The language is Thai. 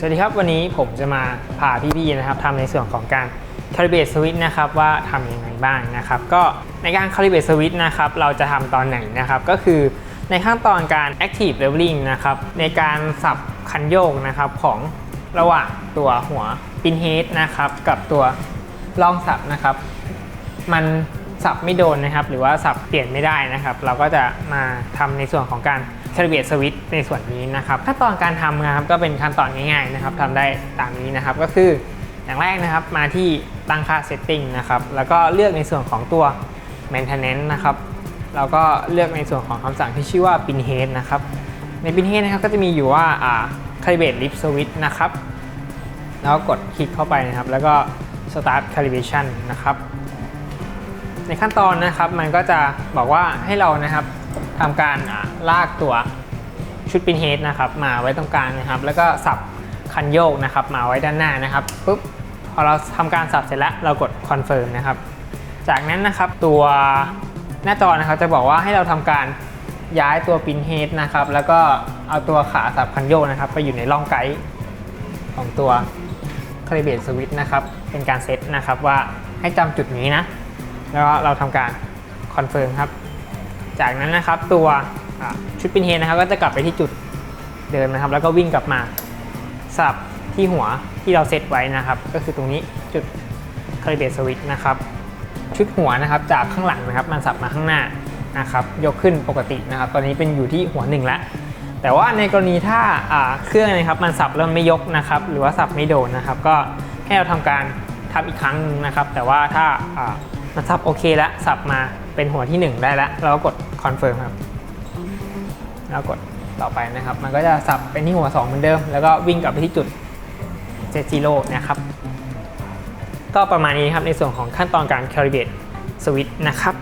สวัสดีครับ วันนี้ผมจะมาพาพี่ๆนะครับทำในส่วนของการ calibrate switch นะครับว่าทำยังไงบ้างนะครับ ก็ในการ calibrate switch นะครับเราจะทำตอนไหนนะครับก็คือในขั้นตอนการ active leveling นะครับในการสับคันโยกนะครับของระหว่างตัวหัว pin head นะครับกับตัวรองสับนะครับ มัน สับไม่โดนนะครับ หรือว่าสับเปลี่ยนไม่ได้นะครับ เราก็จะมาทำในส่วนของการ calibrate switch ในส่วนนี้นะครับขั้นตอนการทำนะครับก็เป็นขั้นตอนง่ายๆนะครับทำได้ตามนี้นะครับก็คืออย่างแรกนะครับมาที่ตั้งค่า setting นะครับแล้วก็เลือกในส่วนของตัว maintenance นะครับแล้วก็เลือกในส่วนของคำสั่งที่ชื่อว่า pin head นะครับใน pin head นะครับก็จะมีอยู่ว่าอ่า calibrate lift switch นะครับแล้วก็กดคลิกเข้าไปนะครับ แล้วก็ start calibration นะครับ ในขั้นตอนนะครับมันก็จะบอกว่าให้เรานะครับทำการลากตัวชุดปินเฮดนะครับมาไว้ตรงกลางนะครับ แล้วก็สับคันโยกนะครับมาไว้ด้านหน้านะครับปุ๊บพอเราทำการสับเสร็จแล้วเรากดคอนเฟิร์มนะครับ จากนั้นนะครับตัวหน้าจอนะครับจะบอกว่าให้เราทำการย้ายตัวปินเฮดนะครับ แล้วก็เอาตัวขาสับคันโยกนะครับ ไปอยู่ในร่องไกด์ของตัวคาลิเบตสวิตช์นะครับ เป็นการเซตนะครับว่าให้จำจุดนี้นะ แล้วก็เราทำการคอนเฟิร์มครับ จากนั้นนะครับตัวชุดปินเฮดนะครับ ก็จะกลับไปที่จุดเดิมนะครับ แล้วก็วิ่งกลับมาสับที่หัวที่เราเซตไว้นะครับ ก็คือตรงนี้จุดคาลิเบตสวิตนะครับ ชุดหัวนะครับจากข้างหลังนะครับ มันสับมาข้างหน้านะครับ ยกขึ้นปกตินะครับ ตอนนี้เป็นอยู่ที่หัวหนึ่งแล้วแต่ว่าในกรณีถ้าาเครื่องนะครับมันสับแล้วไม่ยกนะครับ หรือว่าสับไม่โดนนะครับ ก็ให้เราทำการทำอีกครั้งหนึงนะครับ แต่ว่าถ้าา มันสับโอเคแล้วสับมาเป็นหัวที่ 1 ได้แล้วเราก็กดคอนเฟิร์มครับ แล้วกดต่อไปนะครับ มันก็จะสับเป็นที่หัว 2 เหมือนเดิม แล้วก็วิ่งกลับไปที่จุดเซซิโร่นะครับ ก็ประมาณนี้ครับในส่วนของขั้นตอนการ calibrate switch นะครับ